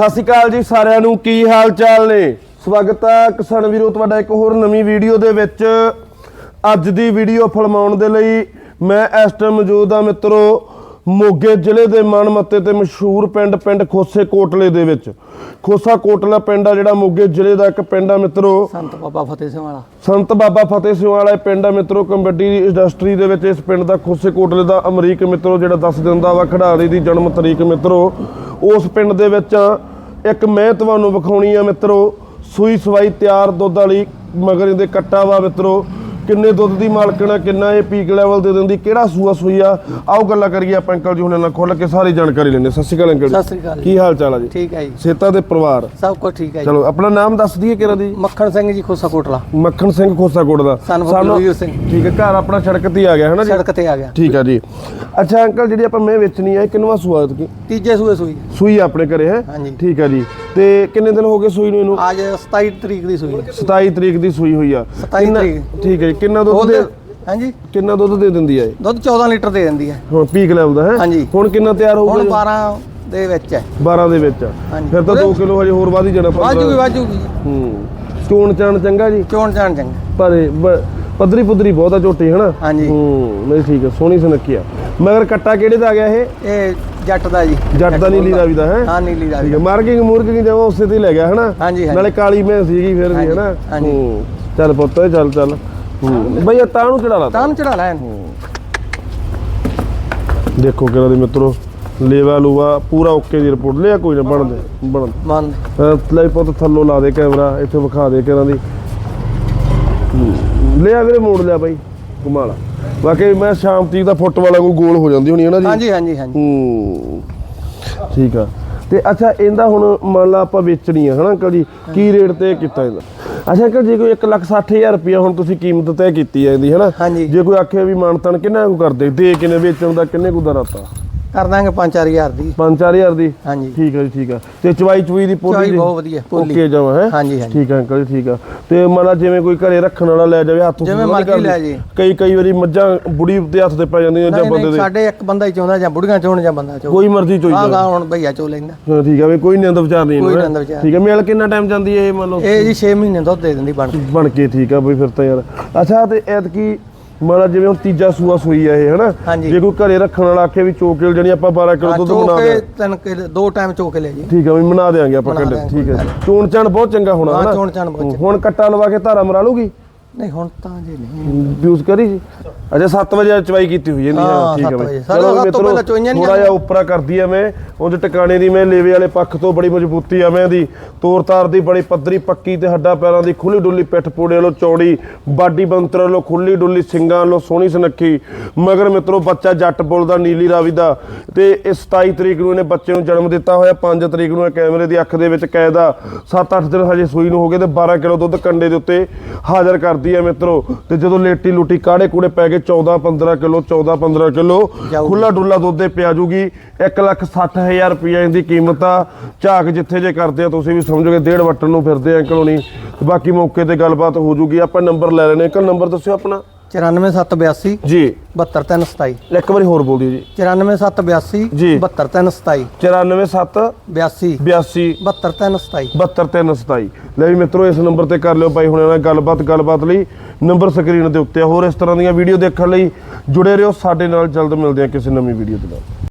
ਸਤਿ ਸ਼੍ਰੀ ਅਕਾਲ ਜੀ ਸਾਰਿਆਂ ਨੂੰ ਕੀ ਹਾਲ ਚਾਲ ਨੇ? ਸਵਾਗਤ ਹੈ ਕਿਸਾਨ ਵੀਰੋ ਤੁਹਾਡਾ ਇੱਕ ਹੋਰ ਨਵੀਂ ਵੀਡੀਓ ਦੇ ਵਿੱਚ। ਅੱਜ ਦੀ ਵੀਡੀਓ ਫਿਲਮਾਉਣ ਦੇ ਲਈ ਮੈਂ ਇਸ ਟਾਈਮ ਮੌਜੂਦ ਆ ਮਿੱਤਰੋ ਮੋਗੇ ਜ਼ਿਲ੍ਹੇ ਦੇ ਮਨਮੱਤੇ ਤੇ ਮਸ਼ਹੂਰ ਪਿੰਡ ਪਿੰਡ ਖੋਸੇ ਕੋਟਲੇ ਦੇ ਵਿੱਚ। ਖੋਸਾ ਕੋਟਲਾ ਪਿੰਡ ਆ ਜਿਹੜਾ ਮੋਗੇ ਜ਼ਿਲ੍ਹੇ ਦਾ ਇੱਕ ਪਿੰਡ ਆ ਮਿੱਤਰੋ। ਸੰਤ ਬਾਬਾ ਫਤਿਹ ਸਿੰਘ ਵਾਲਾ। ਸੰਤ ਬਾਬਾ ਫਤਿਹ ਸਿੰਘ ਵਾਲਾ ਇਹ ਪਿੰਡ ਆ ਮਿੱਤਰੋ ਕਬੱਡੀ ਇੰਡਸਟਰੀ ਦੇ ਵਿੱਚ ਇਸ ਪਿੰਡ ਦਾ ਖੋਸੇ ਕੋਟਲੇ ਦਾ ਅਮਰੀਕ ਮਿੱਤਰੋ ਜਿਹੜਾ ਦੱਸ ਦਿੰਦਾ ਵਾ ਖਿਡਾਰੀ ਦੀ ਜਨਮ ਤਰੀਕ ਮਿੱਤਰੋ। ਉਸ ਪਿੰਡ ਦੇ ਵਿੱਚ ਆ, ਇੱਕ ਮੈਂ ਤੁਹਾਨੂੰ ਵਿਖਾਉਣੀ ਆ ਮਿੱਤਰੋ ਸੂਈ ਸਵਾਈ ਤਿਆਰ ਦੁੱਧ ਵਾਲੀ ਮਗਰ ਇਹਦੇ ਕੱਟਾ ਵਾ ਮਿੱਤਰੋ। ਕਿੰਨੇ ਦੁੱਧ ਦੀ ਮਾਲਕਣ ਆ ਕਿੰਨਾ ਇਹ ਪੀਕ ਲੈਵਲ ਦੇ ਦਿੰਦੀ ਕਿਹੜਾ ਸੂਆ ਸੂਈ ਆ? ਆਓ ਗੱਲਾਂ ਕਰੀਏ ਆਪਾਂ ਅੰਕਲ ਜੀ ਹੁਣੇ ਨਾਲ ਖੁੱਲ ਕੇ ਸਾਰੀ ਜਾਣਕਾਰੀ ਲੈਣੇ ਸਤਿ ਸ਼੍ਰੀ ਅਕਾਲ ਅੰਕਲ ਸਤਿ ਜੀ ਸ੍ਰੀ ਅਕਾਲ ਜੀ। ਕੀ ਹਾਲ ਚਾਲ ਆ ਜੀ? ਠੀਕ ਹੈ ਜੀ। ਸੇਤਾ ਦੇ ਪਰਿਵਾਰ? ਸਭ ਕੁਝ ਠੀਕ ਹੈ ਜੀ। ਚਲੋ ਆਪਣਾ ਨਾਮ ਦੱਸ ਦਈਏ ਕਿਹੜਾ ਦੀ? ਮੱਖਣ ਸਿੰਘ ਜੀ ਖੋਸਾ ਕੋਟਲਾ ਮੱਖਣ ਸਿੰਘ ਖੋਸਾਕੋਟ ਦਾ। ਸਾਨੂੰ ਬਲਵੀਰ ਸਿੰਘ। ਠੀਕ ਹੈ ਘਰ ਆਪਣਾ ਸੜਕ ਤੇ ਹੀ ਆ ਗਿਆ ਹੈ ਨਾ ਜੀ? ਸੜਕ ਤੇ ਆ ਗਿਆ। ਠੀਕ ਆ ਜੀ। ਅੱਛਾ ਅੰਕਲ ਜਿਹੜੀ ਆਪਾਂ ਮੈਂ ਵੇਚਣੀ ਹੈ ਕਿੰਨਵਾ ਸੂਆ ਕੀ ਤੀਜੇ ਸੂਏ ਸੂਈ ਸੂਈ ਆਪਣੇ ਘਰੇ ਹੈ? ਹਾਂਜੀ। ਠੀਕ ਆ ਜੀ। ਤੇ ਕਿੰਨੇ ਦਿਨ ਹੋ ਗਏ ਸੂਈ ਨੂੰ ਇਹਨੂੰ? ਅੱਜ 27 ਤਰੀਕ ਦੀ ਸੂਈ 27 ਤਰੀਕ ਦੀ ਸੂਈ ਹੋਈ ਆ। 27 ਕਿੰਨਾ- ਤਰੀਕ। ਠੀਕ ਹੈ ਜੀ ਕਿੰਨਾ ਦੁੱਧ ਦੇ ਹਾਂਜੀ। ਕਿੰਨਾ ਦੁੱਧ ਦੇ ਦਿੰਦੀ ਆ ਇਹ? ਦੁੱਧ 14 ਲੀਟਰ ਦੇ ਦਿੰਦੀ ਹੈ ਹੁਣ ਪੀਕ ਲੈਵਲ ਦਾ ਹੈ? ਹਾਂਜੀ। ਹੁਣ ਕਿੰਨਾ ਤਿਆਰ ਹੁਣ ਹੋਊਗਾ 12 ਦੇ ਵਿੱਚ ਹੈ 12 ਦੇ ਵਿੱਚ ਆ। ਹਾਂਜੀ। ਫਿਰ ਤਾਂ 2 ਕਿਲੋ ਹਜੇ ਹੋਰ ਵਧ ਹੀ ਜਾਣਾ ਵਾਜੂਗੀ ਵਾਜੂਗੀ ਹੂੰ। ਚੋਣ ਚਾਣ ਚੰਗਾ ਜੀ? ਚੋਣ ਜਾਣ ਚੰਗਾ। ਪਰ ਇਹ ਬ- ਪੱਧਰੀ ਪੁੱਧਰੀ ਬਹੁਤ ਆ ਝੋਟੀ ਹਨਾ? ਹਾਂਜੀ। ਹੂੰ ਨਹੀਂ ਠੀਕ ਆ ਸੋਹਣੀ ਸੁਨੱਖੀ ਆ। ਮਗਰ ਕੱਟਾ ਕਿਹੜੇ ਦਾ ਆ ਗਿਆ ਇਹ? ਇਹ ਜੱਟ ਦਾ ਜੀ। ਜੱਟ ਦਾ ਨੀਲੀ ਰਾਵੀ ਦਾ ਹੈ? ਹਾਂ ਨੀਲੀ ਰਾਵੀ ਠੀਕ ਹੈ ਮਾਰਕਿੰਗ ਮੂਰਕਿੰਗ ਜਮਾ ਉਸੇ ਤੇ ਹੀ ਲੈ ਗਿਆ ਹਨਾ? ਹਾਂਜੀ, ਹਾਂਜੀ। ਨਾਲੇ ਕਾਲੀ ਮੈਂ ਸੀਗੀ ਫਿਰ ਵੀ ਹਾਂਜੀ, ਹਨਾ? ਹਾਂਜੀ। ਹੂੰ। ਚੱਲ ਪੁੱਤ ਚੱਲ ਚੱਲ। ਬਈ ਇਹ ਤਾਂ ਨੂੰ ਚੜਾ ਲਾ ਤਾਂ। ਨੂੰ ਚੜਾ ਲੈਣ ਦੇਖੋ ਕਿਹੜਾ ਦੇ ਮਿੱਤਰੋ ਲੇਵਾ ਲੂਵਾ ਪੂਰਾ ਓਕੇ ਦੀ ਰਿਪੋਰਟ ਲਿਆ ਕੋਈ ਨਾ ਬਣਦੇ ਬਣ ਮੰਨ ਲੈ ਪੁੱਤ ਥੱਲੋਂ ਲਾ ਦੇ ਕੈਮਰਾ ਇੱਥੇ ਵਿਖਾ ਦੇ ਕਿਹਨਾਂ ਦੀ। ਹੂੰ, ਲਿਆ ਵੀਰੇ ਮੋੜ ਲਿਆ ਬਾਈ ਕਮਾਲ ਆ। ਬਾਕੀ ਮੈਂ ਸ਼ਾਮ ਤੀਕ ਦਾ ਫੁੱਟ ਵਾਲਾ ਕੋਈ ਗੋਲ ਹੋ ਜਾਂਦੀ ਹੋਣੀ ਹੈ ਨਾ ਜੀ। ਹਾਂਜੀ ਹਾਂਜੀ ਹਾਂਜੀ। ਹੂੰ। ਠੀਕ ਆ। ਤੇ ਅੱਛਾ ਇਹਦਾ ਹੁਣ ਮੰਨ ਲਾ ਆਪਾਂ ਵੇਚਣੀ ਆ ਹਨਾ ਅੰਕਲ ਜੀ? ਕੀ ਰੇਟ ਤੇ ਕੀਤਾ ਇਹਦਾ? ਅੱਛਾ ਅੰਕਲ ਜੀ ਕੋਈ 160000 ਰੁਪਇਆ ਹੁਣ ਤੁਸੀਂ ਕੀਮਤ ਤੈਅ ਕੀਤੀ ਹੈ ਇਹਦੀ ਹਨਾ। ਜੇ ਕੋਈ ਆਖੇ ਵੀ ਮਾਨਤਨ ਕਿੰਨਾ ਕੁ ਕਰਦੇ? ਦੇ ਕਿਨੇ ਵੇਚਣ ਦਾ ਕਿੰਨੇ ਕੁ ਦਾ? ਰਾਤਾ ਕਰ ਦਾਂਗੇ 5-4000 ਦੀ। 5-4000 ਦੀ? ਹਾਂਜੀ। ਠੀਕ ਹੈ ਜੀ ਠੀਕ ਆ। ਤੇ ਚਵਾਈ ਚੁਈ ਦੀ ਪੋਲੀ ਚਵਾਈ ਬਹੁਤ ਵਧੀਆ, ਪੋਲੀ। ਓਕੇ ਜਾਵਾ ਹੈ? ਹਾਂਜੀ, ਹਾਂਜੀ। ਠੀਕ ਆ ਅੰਕਲ ਜੀ ਠੀਕ ਆ। ਤੇ ਮੰਨ ਜਿਵੇਂ ਕੋਈ ਘਰੇ ਰੱਖਣ ਵਾਲਾ ਲੈ ਜਾਵੇ ਹੱਥ ਜਿਵੇਂ ਮਰਜ਼ੀ। ਲੈ ਜੇ। ਕਈ ਕਈ ਵਾਰੀ ਮੱਝਾਂ ਬੁੜੀ ਦੇ ਹੱਥ ਤੇ ਪੈ ਜਾਂਦੀਆਂ ਜਾਂ ਨਹੀਂ ਬੰਦੇ ਦੇ। ਸਾਡੇ ਇੱਕ ਬੰਦਾ ਹੀ ਚਾਹੁੰਦਾ ਜਾਂ ਬੁੜੀਆਂ ਚਾਹੁਣ ਜਾਂ ਬੰਦਾ ਚਾਹੁੰ ਕੋਈ ਮਰਜ਼ੀ ਚੋਈ ਹਾਂ ਜਾਵੇ। ਗਾ ਹੁਣ ਭਈਆ ਚੋ ਲੈਂਦਾ। ਹਾਂ ਠੀਕ ਆ ਵੀ ਕੋਈ ਨਿੰਦ ਵਿਚਾਰ ਨਹੀਂ ਕੋਈ ਇਹਨੂੰ, ਹੈਂ? ਨਿੰਦ ਵਿਚਾਰ। ਠੀਕ ਆ ਮੇਲ ਕਿੰਨਾ ਟਾਈਮ ਜਾਂਦੀ ਹੈ ਇਹ ਮੰਨ ਲਓ? ਇਹ ਜੀ 6 ਮਹੀਨੇ ਦੁੱਧ ਦੇ ਦਿੰਦੀ ਬਣ ਕੇ। ਬਣ ਕੇ ਠੀਕ ਆ ਬਈ ਫਿਰ ਤਾਂ ਯਾਰ। ਅੱਛਾ ਤੇ ਐਤਕੀ ਮੰਨ ਲਾ ਜਿਵੇਂ ਹੁਣ ਤੀਜਾ ਸੂਆ ਸੂਈ ਆ ਇਹ ਹਨਾ? ਹਾਂਜੀ। ਜੇ ਕੋਈ ਘਰੇ ਰੱਖਣ ਵਾਲਾ ਆਖੇ ਵੀ ਚੋਕੇਲ ਜਣੀ ਆਪਾਂ 12 ਕਿਲੋ ਦੁੱਧ ਬਣਾ ਕੇ ਦੇ ਤਿੰਨ ਕਿਲੋ ਦੋ ਟਾਈਮ ਚੋ ਕੇ ਲੈ ਜੀ। ਠੀਕ ਆ ਵੀ ਬਣਾ ਦੇਾਂਗੇ ਆਪਾਂ ਬਣਾ ਕੱਢ ਦਿਆਂਗੇ, ਠੀਕ ਹੈ ਚੋਣ ਚਾਣ ਬਹੁਤ ਚੰਗਾ ਹੋਣਾ ਹਾਂ, ਚੋਣ ਚਾਣ ਬਹੁਤ ਹੁਣ ਕੱਟਾ ਲਵਾ ਕੇ ਧਾਰਾ ਮਰਾ ਲੂਗੀ ਨਹੀਂ ਹੁਣ ਤਾਂ ਜੀ ਨਹੀਂ ਯੂਜ਼ ਕਰੀ ਜੀ ਅੱਛਾ 7 ਵਜੇ ਚਵਾਈ ਕੀਤੀ ਹੋਈ ਜਾਂਦੀ ਹਾਂ, ਠੀਕ ਹੈ ਬਈ। ਚੋਈਆਂ ਨਹੀਂ ਥੋੜਾ ਜਿਹਾ ਉੱਪਰਾ ਕਰਦੀ ਮੈਂ ਉਹਦੇ ਟਿਕਾਣੇ ਦੀ ਮੈਂ ਲੇਵੇ ਵਾਲੇ ਪੱਖ ਤੋਂ ਬੜੀ ਮਜ਼ਬੂਤੀ ਮੈਂ ਇਹਦੀ। ਤੋਰ ਤਾਰ ਦੀ ਬੜੀ ਪੱਧਰੀ ਪੱਕੀ ਤੇ ਹੱਡਾਂ ਪੈਰਾਂ ਦੀ ਖੁੱਲੀ ਡੁੱਲੀ ਪਿੱਠ ਪੂੜੇ ਵੱਲੋਂ ਚੌੜੀ ਬਾਡੀ ਬੰਤਰ ਵੱਲੋਂ ਖੁੱਲੀ ਡੁੱਲੀ ਸਿੰਗਾਂ ਵੱਲੋਂ ਸੋਹਣੀ ਸੁਨੱਖੀ। ਮਗਰ ਮਿੱਤਰੋ ਬੱਚਾ ਜੱਟ ਬੁੱਲ ਦਾ ਨੀਲੀ ਰਾਵੀ ਦਾ। ਤੇ ਇਹ 27 ਤਰੀਕ ਨੂੰ ਇਹਨੇ ਬੱਚੇ ਨੂੰ ਜਨਮ ਦਿੱਤਾ ਹੋਇਆ 5 ਤਰੀਕ ਨੂੰ ਇਹ ਕੈਮਰੇ ਦੀ ਅੱਖ ਦੇ ਵਿੱਚ ਕੈਦ ਆ। 7-8 ਦਿਨ ਹਜੇ ਸੂਈ ਨੂੰ ਹੋ ਗਏ ਤੇ 12 ਕਿਲੋ ਦੁੱਧ ਕੰਡੇ ਦੇ ਉੱਤੇ ਹਾਜ਼ਰ ਕਰਦੀ ਹੈ ਮਿੱਤਰੋ। ਤੇ ਜਦੋਂ ਲੇਟੀ ਲੂਟੀ ਕਾੜੇ ਕੂੜੇ ਪੈ ਗਏ 14-15 ਕਿਲੋ 14-15 ਕਿਲੋ ਜਾਊਗੀ। ਖੁੱਲਾ ਡੁੱਲਾ ਦੁੱਧ ਦੇ ਪਿਆ ਜੂਗੀ। 160000 ਰੁਪਏ ਇਹਦੀ ਕੀਮਤ ਆ। ਝਾਕ ਜਿੱਥੇ ਜੇ ਕਰਦੇ ਆ ਤੁਸੀਂ ਵੀ ਸਮਝੋਗੇ ਡੇਢ ਵਟਣ ਨੂੰ ਫਿਰਦੇ ਆ ਅੰਕਲ ਹੋਣੀ। ਤੇ ਬਾਕੀ ਮੌਕੇ ਤੇ ਗੱਲਬਾਤ ਹੋ ਜੂਗੀ। ਆਪਾਂ ਨੰਬਰ ਲੈ ਲੈਣੇ ਅੰਕਲ ਨੰਬਰ ਦੱਸਿਓ ਆਪਣਾ। 94782 ਜੀ। 72327 ਇੱਕ ਵਾਰੀ ਹੋਰ ਬੋਲ ਦਿਓ ਜੀ। 94782 ਜੀ। 72327 947 82 82 72327 72327 ਲੈ ਵੀ ਮਿੱਤਰੋ ਇਸ ਨੰਬਰ ਤੇ ਕਰ ਲਿਓ ਬਾਈ ਹੁਣਾਂ ਨਾਲ ਗੱਲਬਾਤ ਗੱਲਬਾਤ ਲਈ ਨੰਬਰ ਸਕਰੀਨ ਦੇ ਉੱਤੇ। ਹੋਰ ਇਸ ਤਰ੍ਹਾਂ ਦੀਆਂ ਵੀਡੀਓ ਦੇਖਣ ਲਈ ਜੁੜੇ ਰਹੋ। ਸਾਡੇ ਨਾਲ ਜਲਦ ਮਿਲਦੇ ਆ ਕਿਸੇ ਨਵੀਂ ਵੀਡੀਓ ਦੇ ਨਾਲ।